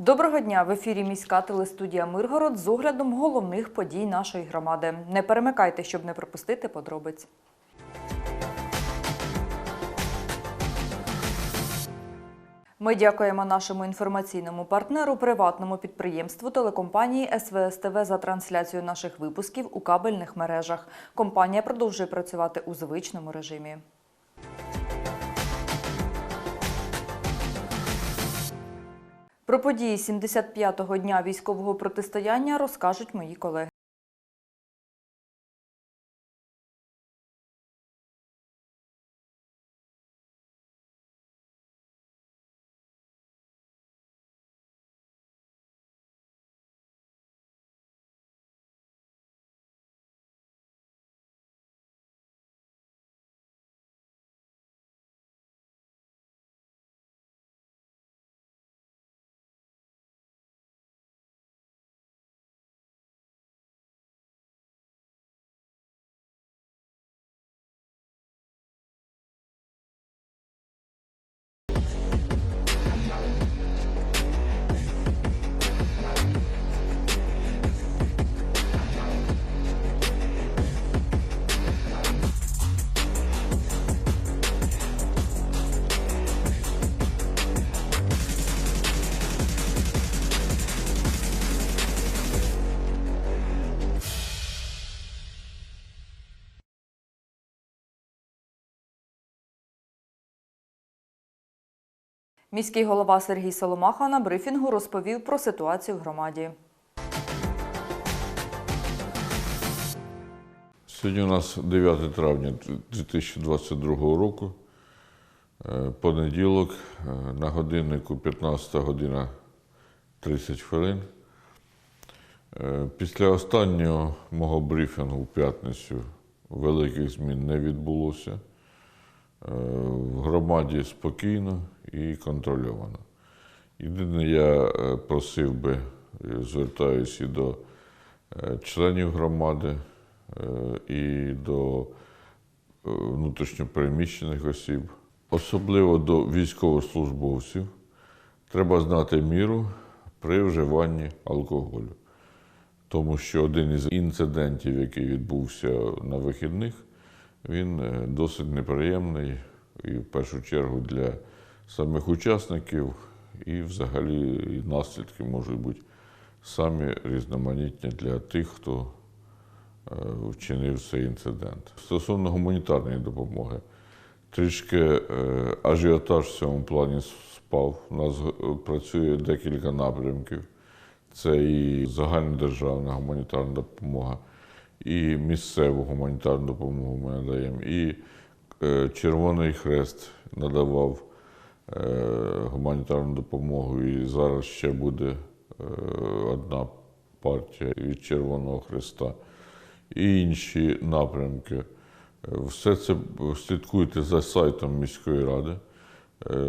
Доброго дня! В ефірі міська телестудія Миргород з оглядом головних подій нашої громади. Не перемикайте, щоб не пропустити подробиць. Ми дякуємо нашому інформаційному партнеру, приватному підприємству телекомпанії СВСТВ за трансляцію наших випусків у кабельних мережах. Компанія продовжує працювати у звичному режимі. Про події 75-го дня військового протистояння розкажуть мої колеги. Міський голова Сергій Соломаха на брифінгу розповів про ситуацію в громаді. Сьогодні у нас 9 травня 2022 року, е, понеділок, е, на годиннику 15 година 30 хвилин. Е, Після останнього мого брифінгу в п'ятницю великих змін не відбулося. Е, В громаді спокійно і контрольовано. Єдине, я е, просив би, е, звертаюся і до членів громади, і до внутрішньопереміщених осіб, особливо до військовослужбовців, треба знати міру при вживанні алкоголю. Тому що один із інцидентів, який відбувся на вихідних, він е, досить неприємний і в першу чергу для самих учасників, і взагалі наслідки можуть бути самі різноманітні для тих, хто е, вчинив цей інцидент. Стосовно гуманітарної допомоги, трішки е, ажіотаж в цьому плані спав. У нас працює декілька напрямків. Це і загальнодержавна гуманітарна допомога, і місцеву гуманітарну допомогу ми надаємо, і е, Червоний Хрест надавав е, гуманітарну допомогу, і зараз ще буде е, одна партія від Червоного Хреста, і інші напрямки. Все це слідкуйте за сайтом міської ради.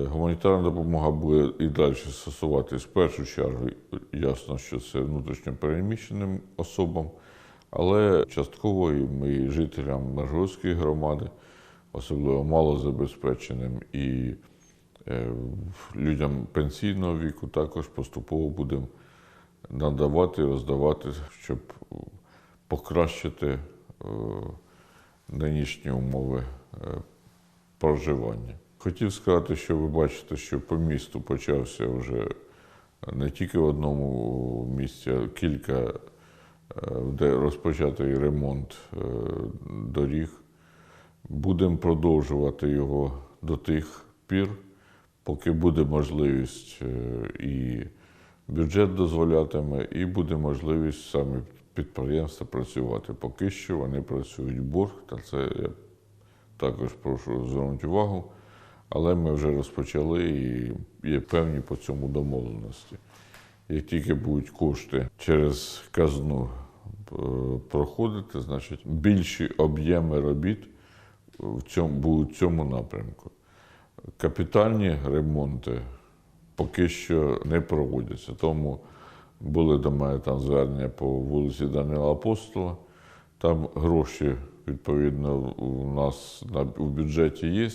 Гуманітарна допомога буде і далі стосуватись в першу чергу. Ясно, що це внутрішньо переміщеним особам, але частково і жителям Мержгородської громади, особливо малозабезпеченим і е, людям пенсійного віку, також поступово будемо надавати, роздавати, щоб покращити е, нинішні умови е, проживання. Хотів сказати, що ви бачите, що по місту почався вже не тільки в одному місці, а кілька, де розпочатий ремонт е, доріг. Будемо продовжувати його до тих пір, поки буде можливість е, і бюджет дозволятиме, і буде можливість саме підприємства працювати. Поки що вони працюють в борг, та це я також прошу звернути увагу. Але ми вже розпочали і є певні по цьому домовленості. Як тільки будуть кошти через казну е, проходити, значить більші об'єми робіт в цьому, будуть в цьому напрямку. Капітальні ремонти поки що не проводяться. Тому були до мене там звернення по вулиці Данила Апостола. Там гроші, відповідно, у нас на, у бюджеті є,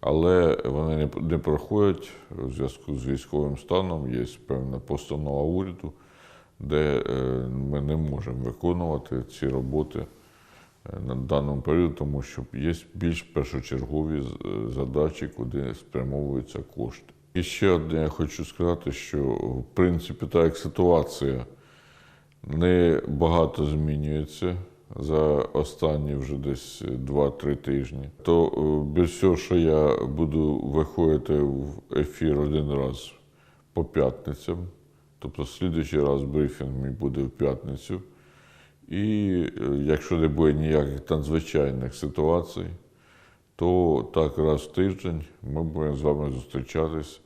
але вони не, проходять у зв'язку з військовим станом. Є певна постанова уряду, де е, ми не можемо виконувати ці роботи е, на даному періоді, тому що є більш першочергові задачі, куди спрямовуються кошти. І ще одне я хочу сказати, що в принципі так як ситуація не багато змінюється за останні вже десь 2-3 тижні. То е, без всього, що я буду виходити в ефір один раз по п'ятницям, тобто слідуючий раз брифінг мій буде в п'ятницю. І е, якщо не буде ніяких надзвичайних ситуацій, то так раз в тиждень ми будемо з вами зустрічатись,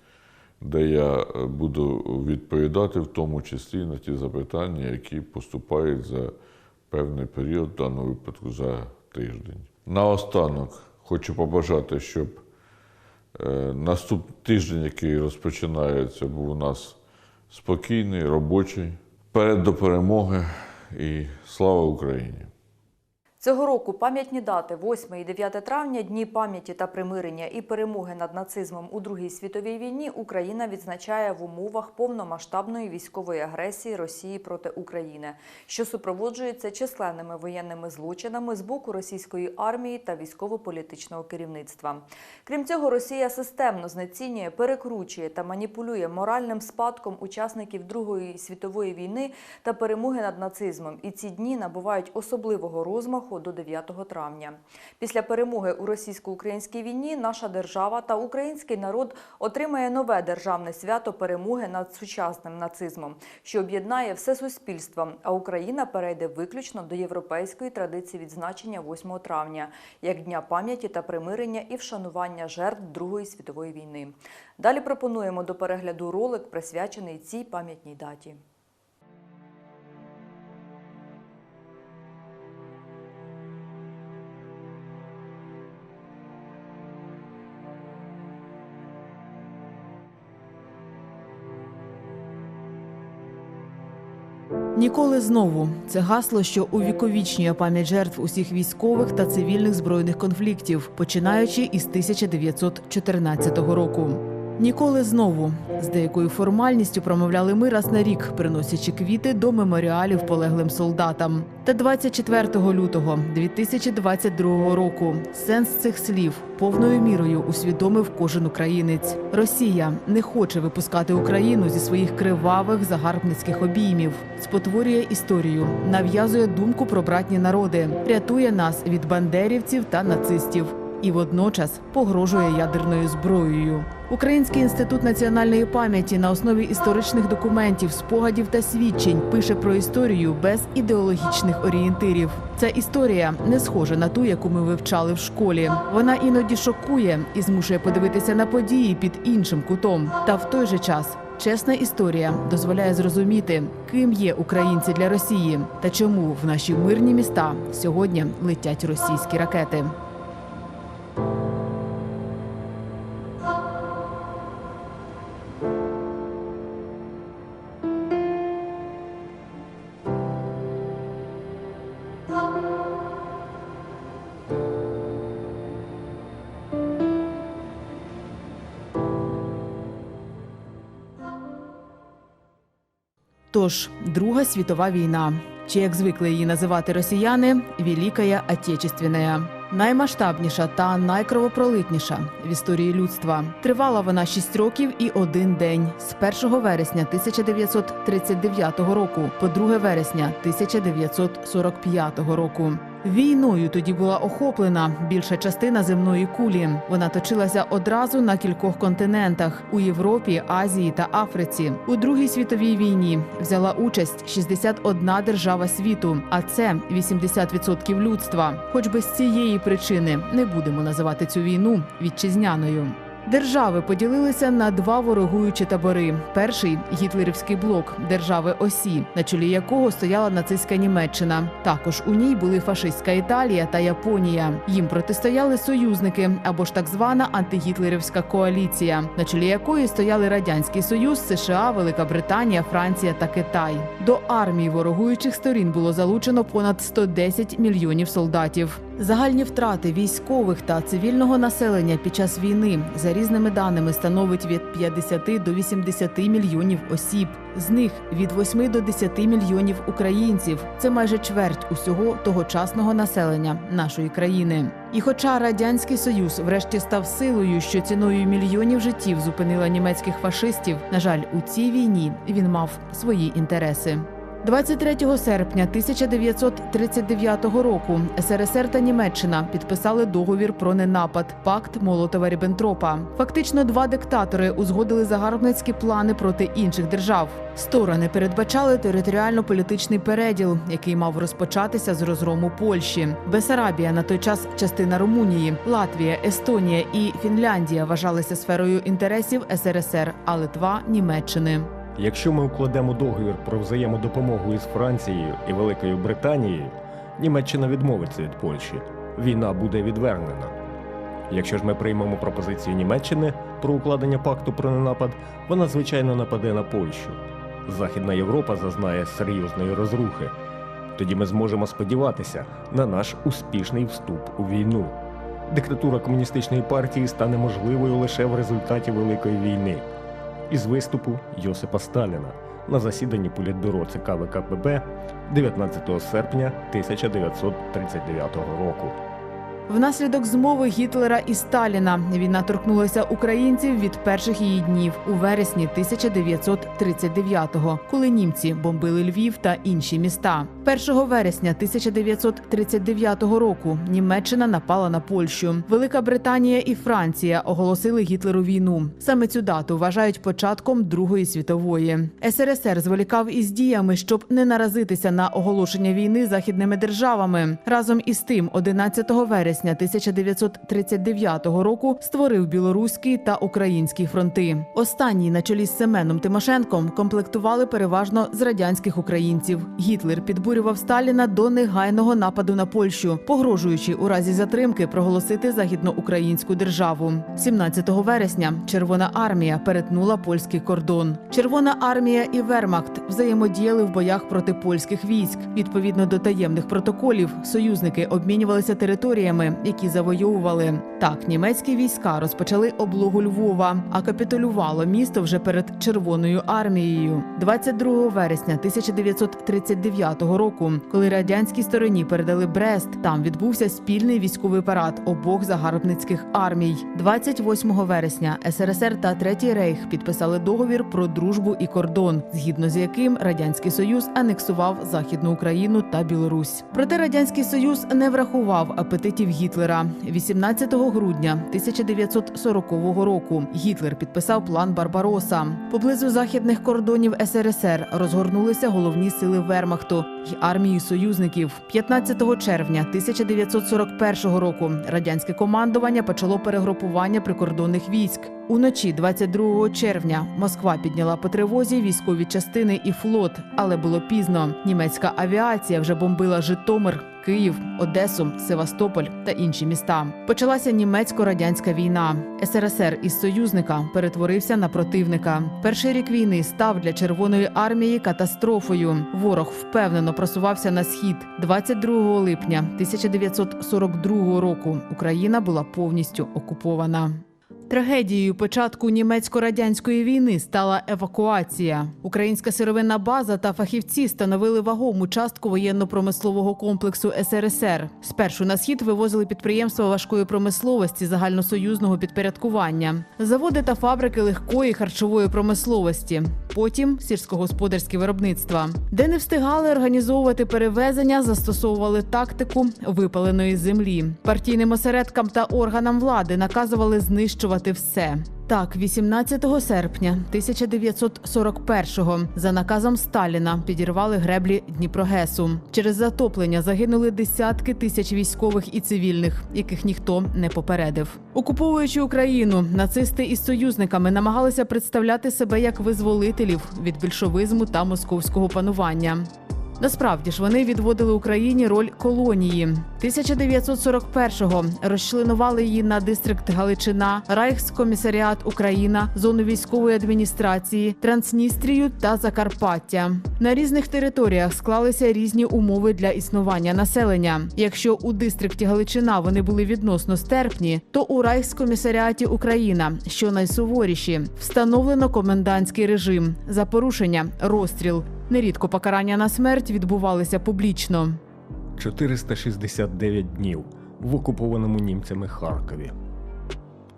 де я е, буду відповідати, в тому числі на ті запитання, які поступають за певний період, в даному випадку за тиждень. Наостанок хочу побажати, щоб е, наступний тиждень, який розпочинається, був у нас спокійний, робочий, перед до перемоги і слава Україні! Цього року пам'ятні дати 8 і 9 травня дні пам'яті та примирення і перемоги над нацизмом у Другій світовій війні Україна відзначає в умовах повномасштабної військової агресії Росії проти України, що супроводжується численними воєнними злочинами з боку російської армії та військово-політичного керівництва. Крім цього, Росія системно знецінює, перекручує та маніпулює моральним спадком учасників Другої світової війни та перемоги над нацизмом. І ці дні набувають особливого розмаху до 9 травня. Після перемоги у російсько-українській війні наша держава та український народ отримає нове державне свято перемоги над сучасним нацизмом, що об'єднає все суспільство. А Україна перейде виключно до європейської традиції відзначення 8 травня як дня пам'яті та примирення і вшанування жертв Другої світової війни. Далі пропонуємо до перегляду ролик, присвячений цій пам'ятній даті. Ніколи знову це гасло, що увіковічнює пам'ять жертв усіх військових та цивільних збройних конфліктів, починаючи із 1914 року. Ніколи знову з деякою формальністю промовляли ми раз на рік, приносячи квіти до меморіалів полеглим солдатам. Та 24 лютого 2022 року сенс цих слів повною мірою усвідомив кожен українець. Росія не хоче випускати Україну зі своїх кривавих загарбницьких обіймів, спотворює історію, нав'язує думку про братні народи, рятує нас від бандерівців та нацистів і водночас погрожує ядерною зброєю. Український інститут національної пам'яті на основі історичних документів, спогадів та свідчень пише про історію без ідеологічних орієнтирів. Ця історія не схожа на ту, яку ми вивчали в школі. Вона іноді шокує і змушує подивитися на події під іншим кутом. Та в той же час чесна історія дозволяє зрозуміти, ким є українці для Росії та чому в наші мирні міста сьогодні летять російські ракети. Тож Друга світова війна, чи як звикли її називати росіяни, Великая Отечественная. Наймасштабніша та найкровопролитніша в історії людства. Тривала вона 6 років і один день з 1 вересня 1939 року по 2 вересня 1945 року. Війною тоді була охоплена більша частина земної кулі. Вона точилася одразу на кількох континентах у Європі, Азії та Африці. У Другій світовій війні взяла участь 61 держава світу, а це 80% людства. Хоч без цієї причини не будемо називати цю війну вітчизняною. Держави поділилися на два ворогуючі табори. Перший гітлерівський блок держави Осі, на чолі якого стояла нацистська Німеччина. Також у ній були фашистська Італія та Японія. Їм протистояли союзники або ж так звана антигітлерівська коаліція, на чолі якої стояли радянський союз, США, Велика Британія, Франція та Китай. До армії ворогуючих сторін було залучено понад 110 мільйонів солдатів. Загальні втрати військових та цивільного населення під час війни за різними даними становить від 50 до 80 мільйонів осіб. З них від 8 до 10 мільйонів українців. Це майже чверть усього тогочасного населення нашої країни. І хоча радянський союз врешті став силою, що ціною мільйонів життів зупинила німецьких фашистів, на жаль, у цій війні він мав свої інтереси. 23 серпня 1939 року СРСР та Німеччина підписали договір про ненапад пакт Молотова Ріббентропа. Фактично, два диктатори узгодили загарбницькі плани проти інших держав. Сторони передбачали територіально-політичний переділ, який мав розпочатися з розгрому Польщі. Бесарабія на той час частина Румунії, Латвія, Естонія і Фінляндія вважалися сферою інтересів СРСР, а Литва Німеччини. Якщо ми укладемо договір про взаємодопомогу із Францією і Великою Британією, Німеччина відмовиться від Польщі. Війна буде відвернена. Якщо ж ми приймемо пропозицію Німеччини про укладення пакту про ненапад, вона звичайно нападе на Польщу. Західна Європа зазнає серйозної розрухи. Тоді ми зможемо сподіватися на наш успішний вступ у війну. Диктатура комуністичної партії стане можливою лише в результаті Великої війни із виступу Йосипа Сталіна на засіданні Політбюро ЦК ВКПБ 19 серпня 1939 року. Внаслідок змови Гітлера і Сталіна війна торкнулася українців від перших її днів у вересні 1939-го, коли німці бомбили Львів та інші міста. 1 вересня 1939 року Німеччина напала на Польщу. Велика Британія і Франція оголосили Гітлеру війну. Саме цю дату вважають початком Другої світової. СРСР зволікав із діями, щоб не наразитися на оголошення війни західними державами. Разом із тим, 11 вересня 1939 року створив білоруський та український фронти. Останній на чолі з Семеном Тимошенком комплектували переважно з радянських українців. Гітлер підбурював Сталіна до негайного нападу на Польщу, погрожуючи у разі затримки проголосити західноукраїнську державу. 17 вересня Червона армія перетнула польський кордон. Червона армія і Вермахт взаємодіяли в боях проти польських військ. Відповідно до таємних протоколів, союзники обмінювалися територіями, які завойовували. Так, німецькі війська розпочали облогу Львова, а капітулювало місто вже перед Червоною армією. 22 вересня 1939 року, коли радянській стороні передали Брест, там відбувся спільний військовий парад обох загарбницьких армій. 28 вересня СРСР та Третій Рейх підписали договір про дружбу і кордон, згідно з яким радянський союз анексував Західну Україну та Білорусь. Проте радянський союз не врахував апетитів Гітлера. 18 грудня 1940 року Гітлер підписав план Барбароса. Поблизу західних кордонів СРСР розгорнулися головні сили Вермахту й армії союзників. 15 червня 1941 року радянське командування почало перегрупування прикордонних військ. Уночі 22 червня Москва підняла по тривозі військові частини і флот, але було пізно. Німецька авіація вже бомбила Житомир. Київ, Одесу, Севастополь та інші міста. Почалася німецько-радянська війна. СРСР із союзника перетворився на противника. Перший рік війни став для Червоної армії катастрофою. Ворог впевнено просувався на схід. 22 липня 1942 року Україна була повністю окупована. Трагедією початку німецько-радянської війни стала евакуація. Українська сировинна база та фахівці становили вагому частку воєнно-промислового комплексу СРСР. Спершу на схід вивозили підприємства важкої промисловості загальносоюзного підпорядкування, заводи та фабрики легкої харчової промисловості. Потім сільськогосподарські виробництва, де не встигали організовувати перевезення, застосовували тактику випаленої землі. Партійним осередкам та органам влади наказували знищувати все. Так, 18 серпня 1941-го за наказом Сталіна підірвали греблі Дніпрогесу. Через затоплення загинули десятки тисяч військових і цивільних, яких ніхто не попередив. Окуповуючи Україну, нацисти із союзниками намагалися представляти себе як визволителів від більшовизму та московського панування. Насправді ж вони відводили Україні роль колонії. 1941-го розчленували її на дистрикт Галичина, Райхскомісаріат Україна, зону військової адміністрації, Трансністрію та Закарпаття. На різних територіях склалися різні умови для існування населення. Якщо у дистрикті Галичина вони були відносно стерпні, то у Райхскомісаріаті Україна, що найсуворіші, встановлено комендантський режим за порушення розстріл. Нерідко покарання на смерть відбувалися публічно. 469 днів в окупованому німцями Харкові.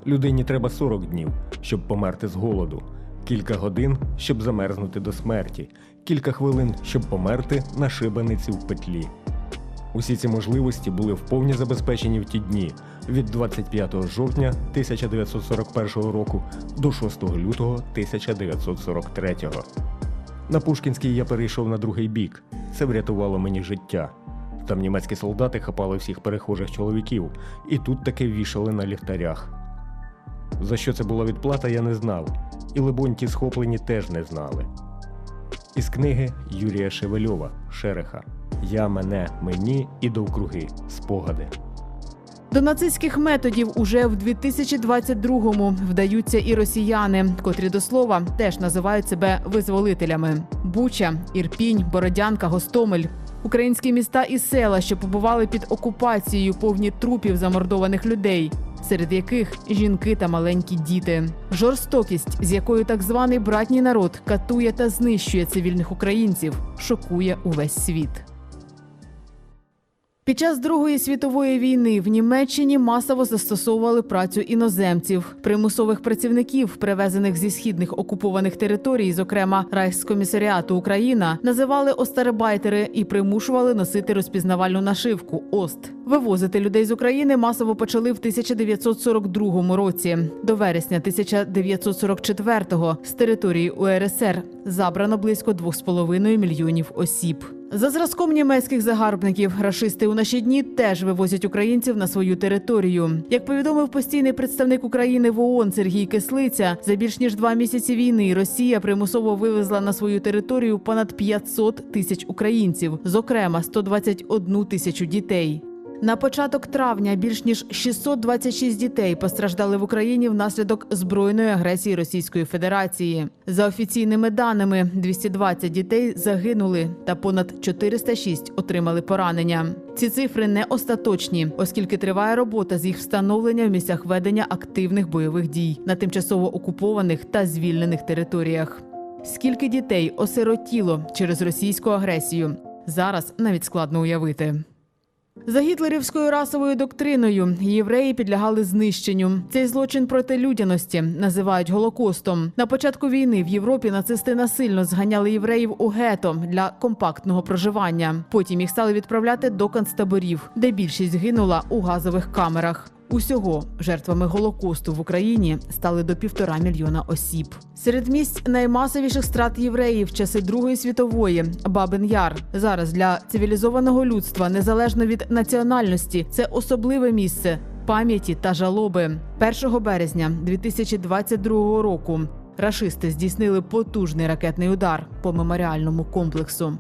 Людині треба 40 днів, щоб померти з голоду, кілька годин, щоб замерзнути до смерті, кілька хвилин, щоб померти на шибениці в петлі. Усі ці можливості були вповні забезпечені в ті дні від 25 жовтня 1941 року до 6 лютого 1943. На Пушкінській я перейшов на другий бік. Це врятувало мені життя. Там німецькі солдати хапали всіх перехожих чоловіків, і тут таки вішали на ліхтарях. За що це була відплата, я не знав, і либонь ті схоплені теж не знали. Із книги Юрія Шевельова Шереха Я, мене, мені і довкруги. Спогади. До нацистських методів уже в 2022-му вдаються і росіяни, котрі до слова теж називають себе визволителями. Буча, Ірпінь, Бородянка, Гостомель. Українські міста і села, що побували під окупацією, повні трупів замордованих людей, серед яких жінки та маленькі діти. Жорстокість, з якою так званий братній народ катує та знищує цивільних українців, шокує увесь світ. Під час Другої світової війни в Німеччині масово застосовували працю іноземців, примусових працівників, привезених зі східних окупованих територій, зокрема Райхскомісаріату Україна, називали остарбайтери і примушували носити розпізнавальну нашивку ОСТ. Вивозити людей з України масово почали в 1942 році. До вересня 1944-го з території УРСР забрано близько 2,5 мільйонів осіб. За зразком німецьких загарбників, рашисти у наші дні теж вивозять українців на свою територію. Як повідомив постійний представник України в ООН Сергій Кислиця, за більш ніж два місяці війни Росія примусово вивезла на свою територію понад 500 тисяч українців, зокрема 121 тисячу дітей. На початок травня більш ніж 626 дітей постраждали в Україні внаслідок збройної агресії Російської Федерації. За офіційними даними, 220 дітей загинули та понад 406 отримали поранення. Ці цифри не остаточні, оскільки триває робота з їх встановлення в місцях ведення активних бойових дій на тимчасово окупованих та звільнених територіях. Скільки дітей осиротіло через російську агресію? Зараз навіть складно уявити. За гітлерівською расовою доктриною євреї підлягали знищенню. Цей злочин проти людяності називають голокостом. На початку війни в Європі нацисти насильно зганяли євреїв у гето для компактного проживання. Потім їх стали відправляти до концтаборів, де більшість гинула у газових камерах. Усього жертвами голокосту в Україні стали до півтора мільйона осіб. Серед місць наймасовіших страт євреїв в часи Другої світової Бабин Яр. Зараз для цивілізованого людства, незалежно від національності, це особливе місце пам'яті та жалоби. 1 березня 2022 року рашисти здійснили потужний ракетний удар по меморіальному комплексу.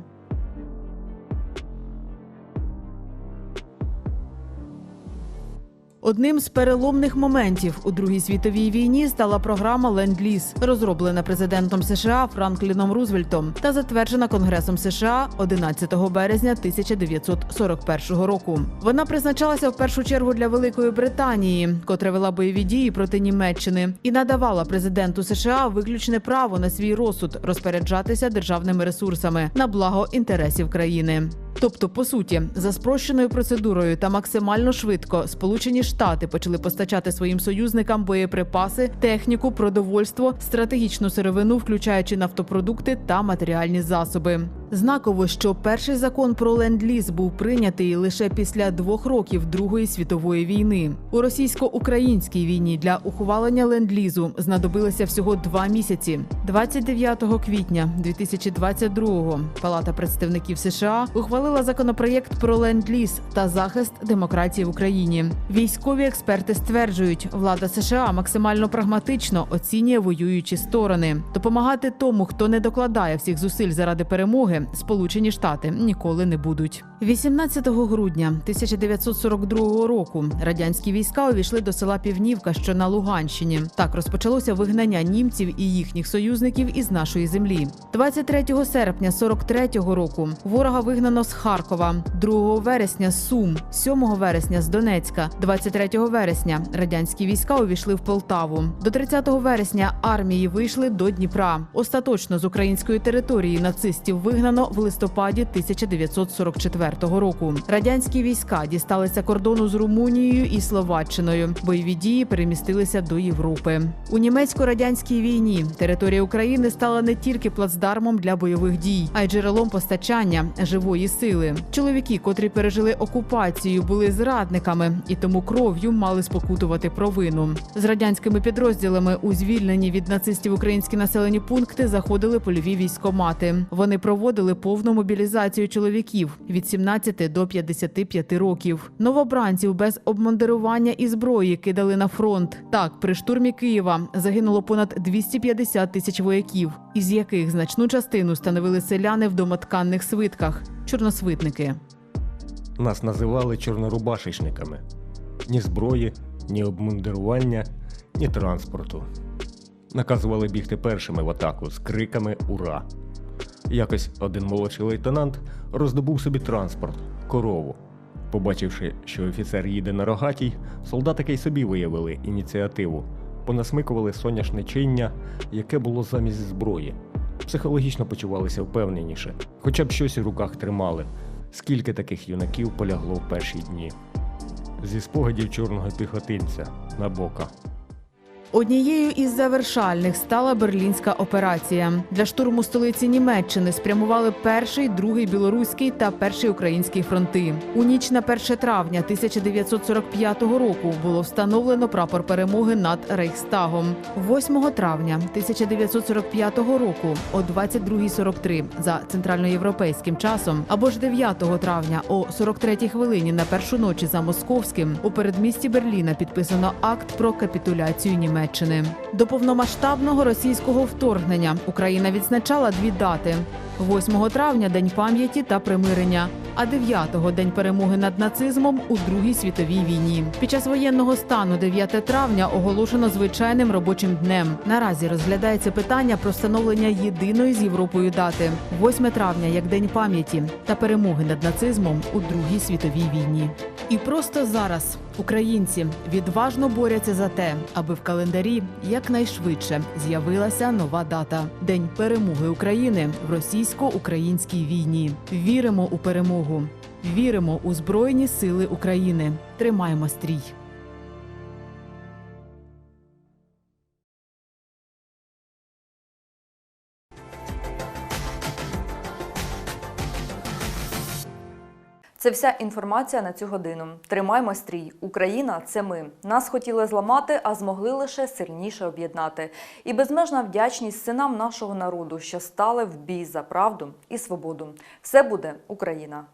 Одним з переломних моментів у Другій світовій війні стала програма Ленд-Ліз, розроблена президентом США Франкліном Рузвельтом та затверджена Конгресом США 11 березня 1941 року. Вона призначалася в першу чергу для Великої Британії, котра вела бойові дії проти Німеччини, і надавала президенту США виключне право на свій розсуд розпоряджатися державними ресурсами на благо інтересів країни. Тобто, по суті, за спрощеною процедурою та максимально швидко Сполучені Штати почали постачати своїм союзникам боєприпаси, техніку, продовольство, стратегічну сировину, включаючи нафтопродукти та матеріальні засоби. Знаково, що перший закон про ленд-ліз був прийнятий лише після двох років Другої світової війни. У російсько-українській війні для ухвалення ленд-лізу знадобилося всього два місяці. 29 квітня 2022-го Палата представників США ухвалила законопроєкт про ленд-ліз та захист демократії в Україні. Військові експерти стверджують, влада США максимально прагматично оцінює воюючі сторони. Допомагати тому, хто не докладає всіх зусиль заради перемоги, Сполучені Штати ніколи не будуть. 18 грудня 1942 року радянські війська увійшли до села Півнівка, що на Луганщині. Так розпочалося вигнання німців і їхніх союзників із нашої землі. 23 серпня 43-го року ворога вигнано з Харкова, 2 вересня з Сум, 7 вересня з Донецька, 23 вересня радянські війська увійшли в Полтаву. До 30 вересня армії вийшли до Дніпра. Остаточно з української території нацистів вигнано в листопаді 1944 року. Радянські війська дісталися кордону з Румунією і Словаччиною. Бойові дії перемістилися до Європи. У німецько-радянській війні територія України стала не тільки плацдармом для бойових дій, а й джерелом постачання живої сили. Чоловіки, котрі пережили окупацію, були зрадниками і тому кров'ю мали спокутувати провину. З радянськими підрозділами у звільнені від нацистів українські населені пункти заходили польові військомати. Вони проводили повну мобілізацію чоловіків від 17 до 55 років. Новобранців без обмундирування і зброї кидали на фронт. Так, при штурмі Києва загинуло понад 250 тисяч вояків, із яких значну частину становили селяни в домотканних свитках чорносвитники. Нас називали чорнорубашечниками. Ні зброї, ні обмундирування, ні транспорту. Наказували бігти першими в атаку з криками Ура! Якось один молодший лейтенант роздобув собі транспорт корову. Побачивши, що офіцер їде на рогатій, солдатики й собі виявили ініціативу, понасмикували соняшне чиння, яке було замість зброї. Психологічно почувалися впевненіше, хоча б щось у руках тримали. Скільки таких юнаків полягло в перші дні? Зі спогадів чорного піхотинця Набока. Однією із завершальних стала берлінська операція. Для штурму столиці Німеччини спрямували перший, другий білоруський та перший український фронти. У ніч на 1 травня 1945 року було встановлено прапор перемоги над Рейхстагом. 8 травня 1945 року о 22.43 за центральноєвропейським часом, або ж 9 травня о 43 хвилині на першу ночі за московським у передмісті Берліна підписано акт про капітуляцію Німеччини. До повномасштабного російського вторгнення Україна відзначала дві дати: 8 травня День пам'яті та примирення, а 9-го День перемоги над нацизмом у Другій світовій війні. Під час воєнного стану 9 травня оголошено звичайним робочим днем. Наразі розглядається питання про встановлення єдиної з Європою дати 8 травня як День пам'яті та перемоги над нацизмом у Другій світовій війні. І просто зараз українці відважно борються за те, аби в календарі якнайшвидше з'явилася нова дата День перемоги України в російсько-українській війні. Віримо у перемогу, віримо у Збройні Сили України. Тримаємо стрій. Це вся інформація на цю годину. Тримаймо стрій. Україна це ми. Нас хотіли зламати, а змогли лише сильніше об'єднати. І безмежна вдячність синам нашого народу, що стали в бій за правду і свободу. Все буде Україна.